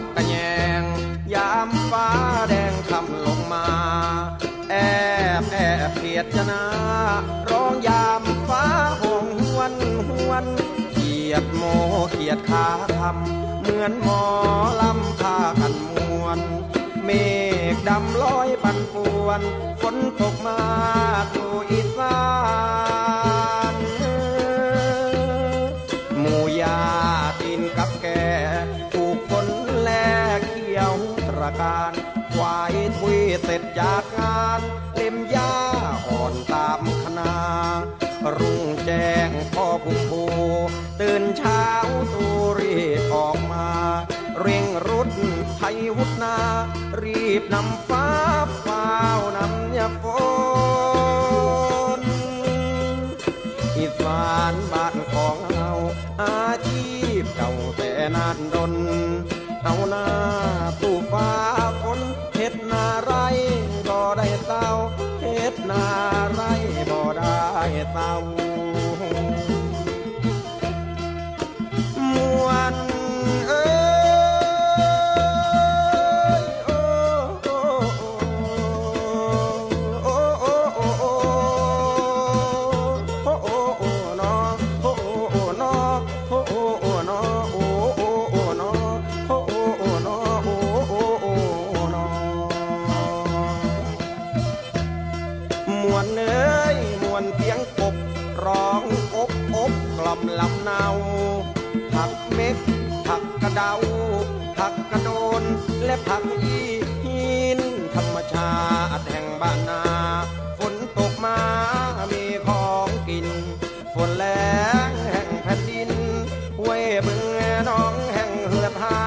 ักกระแยง ยามฟ้าแดงคำลงมา แอบแอบเพียดจนาร้องยามฟ้าหงหวนหวนเขียดโมเขียดขาคำเหมือนหมอลำพากันมวนเมฆดำลอยปันป่วน ฝนตกมาดูอีสาน วุฒนา รีบนำฟ้าเฝ้านำยาฝนอีสานบ้านของเราอาชีพเก่าแต่นานดนเอานา ผักกระเดา ผักกระโดน และผักอีหินธรรมชาติแห่งบ้านนา ฝนตกมามีของกิน ฝนแรงแห่งแผ่นดินห้วยบึงน้องแห่งเหือพา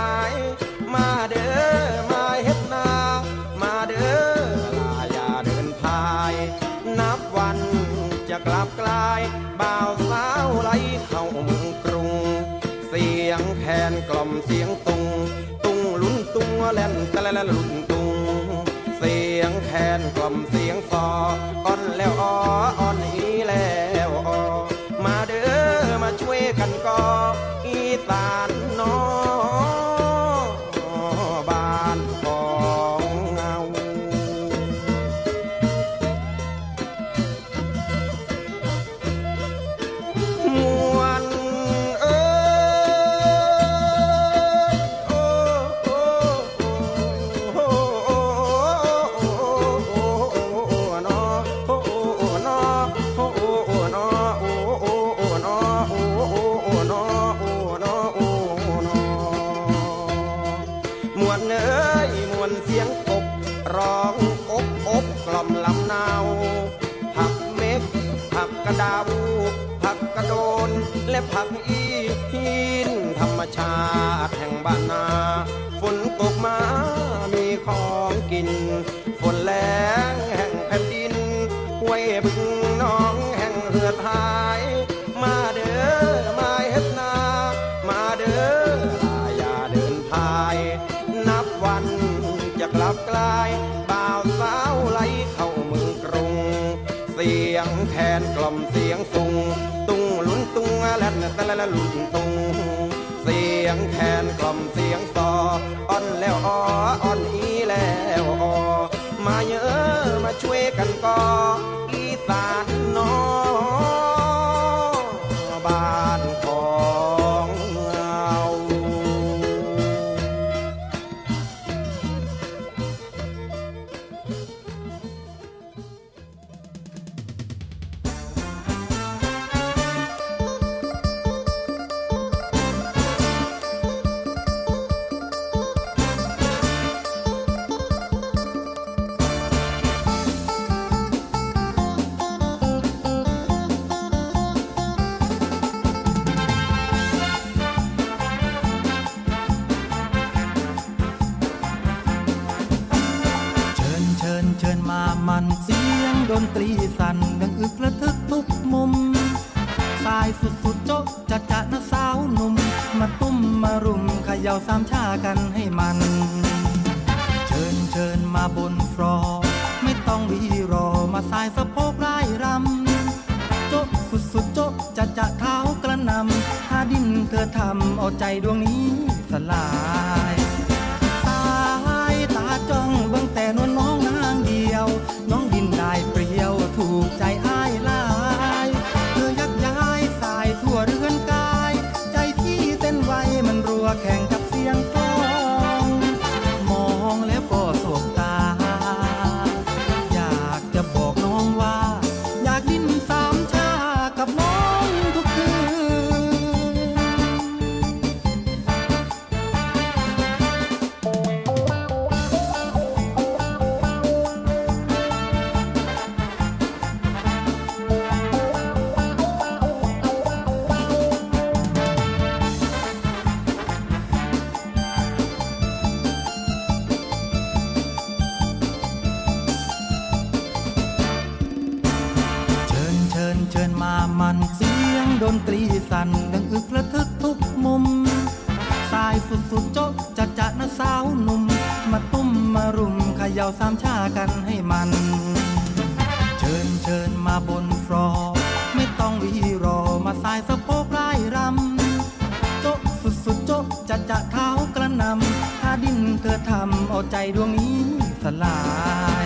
งแคนกล่อมเสียงตุง ตุงลุ้นตุงแล่นตะละละลุ้นตุง เสียงแคนกล่อมเสียงซออ่อนแล้วอ้ออ่อนอีแล้ว และผักอีหินธรรมชาติแห่งบ้านนา ฝนตกมามีของกิน ยงแคนกล่อมเสียงซออ่อนแล้วอ้ออ่อนอีแล้วอ้อมาเยอะมาช่วยกันก่ออีสาน มันเสียงดนตรีสั่นดังอึกระทึกทุกมุม สายสุดสุดๆโจ๊ะจะจะนะสาวหนุ่ม มาตุ้มมารุมเขย่าสามชากันให้มัน เชิญเชิญมาบนฟลอร์ไม่ต้องรีรอมาสายสะโพกไล่รำ โจ๊ะสุดสุดๆโจ๊ะจะจะเท้ากระนำหาดินเธอทำเอาใจดวงนี้สลาย แข่ง สุดๆโจ๊ะจะจะนะสาวหนุ่ม มาตุ้มมารุมเขย่าสามชากันให้มัน เชิญเชิญมาบนฟลอร์ไม่ต้องวีรอมาสายสะโพกไล่รำโจ๊ะสุดสุดๆโจ๊ะจะจะเท้ากระนำถ้าดิ้นเธอทำเอาใจดวงนี้สลาย